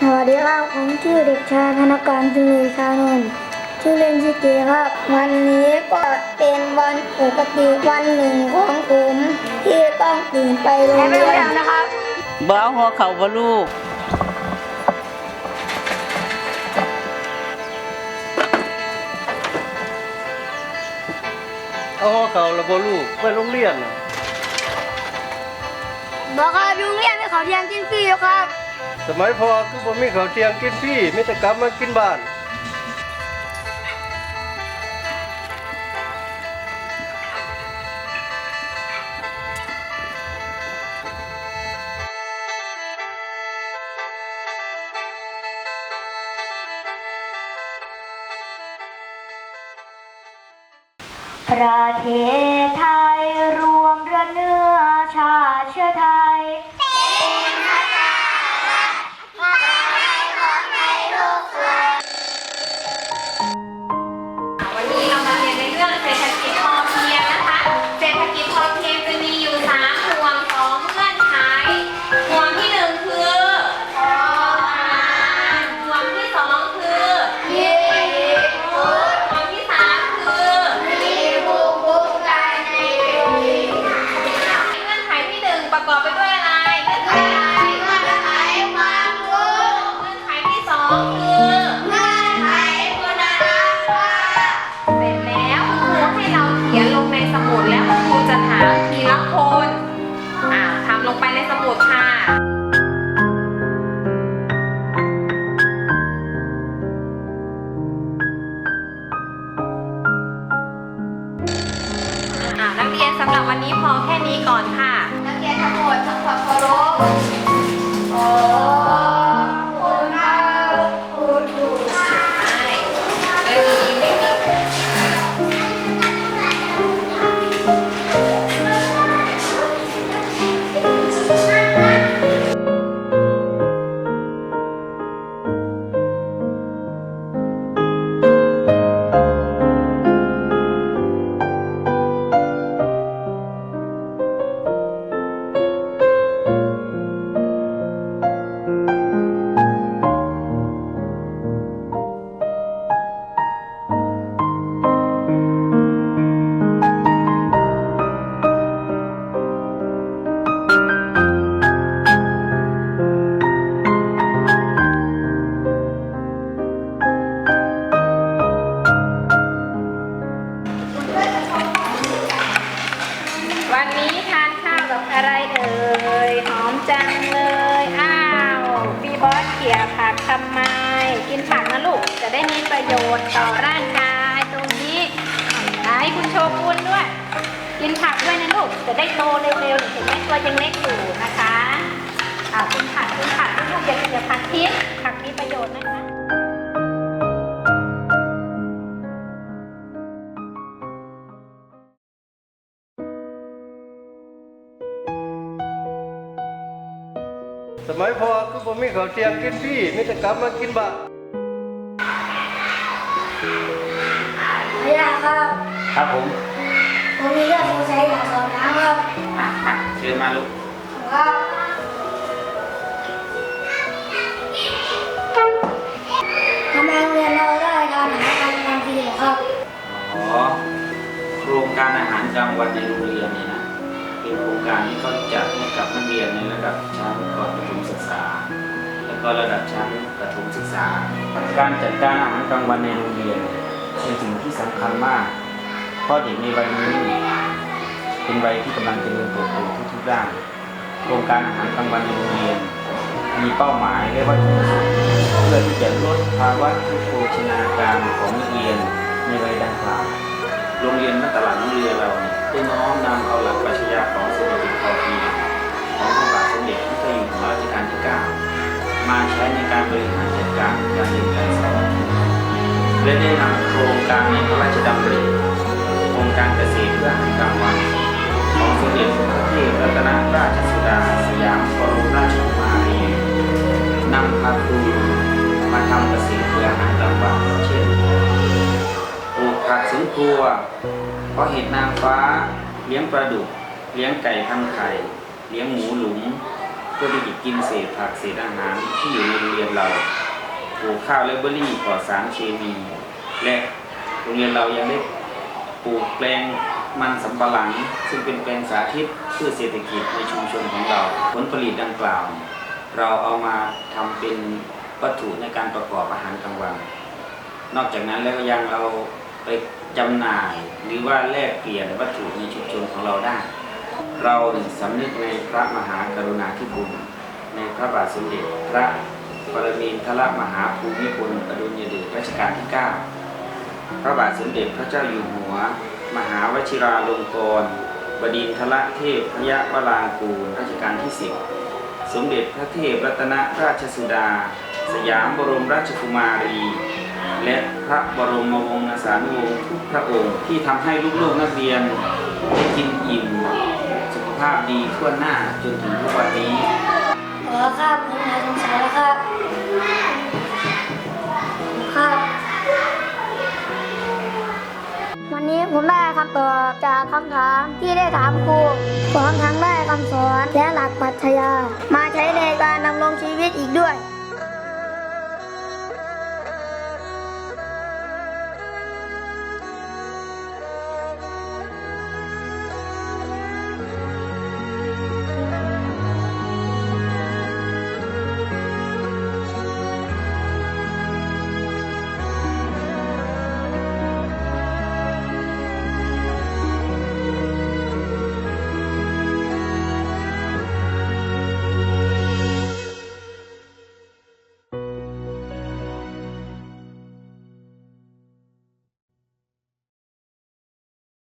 สวัสดีครับผมชื่อเด็กชายธนการจุลีชานนท์ชื่อเล่นชื่อเจครับ วันนี้ก็เป็นวันปกติวันหนึ่งของผมที่ต้องตื่นไปโรงเรียนนะครับบ้าหัวเข่าบ่ลูกเอาห่อเขาแล้วบ่ลูกไปโรงเรียนน่ะบอกครับโรงเรียนให้เขาเที่ยงกินฟรีอยู่ครับ สมัยพอคือบ่มีข้าวเที่ยงกินฟรีมีแต่กลับมากินบ้านประเทศไทย สำหรับวันนี้พอแค่นี้ก่อนค่ะ นักเรียนทั้งหมดทำความเคารพขอ ทำไม กินผักนะลูก จะได้มีประโยชน์ต่อร่างกายตรงนี้ไหนคุณโชกุนด้วย กินผักด้วยนะลูก จะได้โตเร็วๆเห็นไหมตัวยังเล็กอยู่นะคะอ่ากินผักกินผักลูกอย่าอย่าผักทิ้งผักมีประโยชน์นะคะ สมัยพอคือบ่มีข้าวเที่ยงกินฟรีมีแต่กลับมากินบ้านนี่แหละครับครับผม ผมมีเรื่องสงสัยอยากสอบถามครับอะอะเชิญมาลูก ครับทำไมโรงเรียนเราได้ทานอาหารกลางวันฟรีเหรอครับ อ๋อ โครงการอาหารกลางวันในโรงเรียนเนี่ยนะ เป็นโครงการที่เขาจัดให้กับนักเรียนในระดับชั้นก่อนประถมศึกษา แล้วก็ระดับชั้นประถมศึกษา การจัดการอาหารกลางวันในโรงเรียนเป็นสิ่งที่สำคัญมาก เพราะเด็กในวัยนี้เป็นวัยที่กำลังเจริญเติบโตทุกๆด้านโครงการอาหารกลางวันในโรงเรียน มีเป้าหมายและวัตถุประสงค์เพื่อที่จะลดภาวะทุกโภชนาการของนักเรียนในวัยดังกล่าวโรงเรียนมัตตลังโรงเรียนเราเนี่ย ได้น้อมนำเอาหลักปรัชญาของเศรษฐกิจพอเพียงของพระบาทสมเด็จพระเจ้าอยู่หัวรัชกาลที่ 9 มาใช้ในการบริหารจัดการการเรียนการสอนและได้นำโครงการในพระราชดำริโครงการเกษตรเพื่ออาหารกลางวันของสมเด็จพระเทพรัตนราชสุดาสยามบรมราชกุมารีนำพาครูมาทำเกษตรเพื่ออาหารกลางวันเช่นปลูกผักสวนครัว เพราะเห็ดนางฟ้าเลี้ยงปลาดุก เลี้ยงไก่ทำไข่ เลี้ยงหมูหลุมพื่อที่จะกินเศษผักเศษอาหารที่อยู่ในโรงเรียนเราปลูกข้าวและเบอรี่ปลอดสารเคมี และโรงเรียนเรายังได้ปลูกแปลงมันสำปะหลัง ซึ่งเป็นแปลงสาธิตเพื่อเศรษฐกิจในชุมชนของเรา ผลผลิตดังกล่าว เราเอามาทำเป็นวัตถุในการประกอบอาหารกลางวัน นอกจากนั้นแล้วก็ยังเอา ไปจำหน่ายหรือว่าแลกเปลี่ยนวัตถุในชุมชนของเราได้ เราเนี่ยสำนึกในพระมหากรุณาธิคุณในพระบาทสมเด็จพระปรมินทรมหาภูมิพลอดุลยเดชรัชกาลที่ 9 พระบาทสมเด็จพระเจ้าอยู่หัว มหาวชิราลงกรณบดินทรเทพพยวรางกูลรัชกาลที่ 10 สมเด็จพระเทพรัตนราชสุดา สยามบรมราชกุมารี และพระบรมวงศานุวงศ์ทุกพระองค์ที่ทำให้ลูกๆนักเรียนได้กินอิ่มสุขภาพดีทั่วหน้าจนถึงทุกวันนี้ขอครับผมหายสงสัยแล้วครับครับวันนี้ผมได้คำตอบจากคำถามที่ได้ถามครูพร้อมทั้งได้คำสอนและหลักปรัชญามา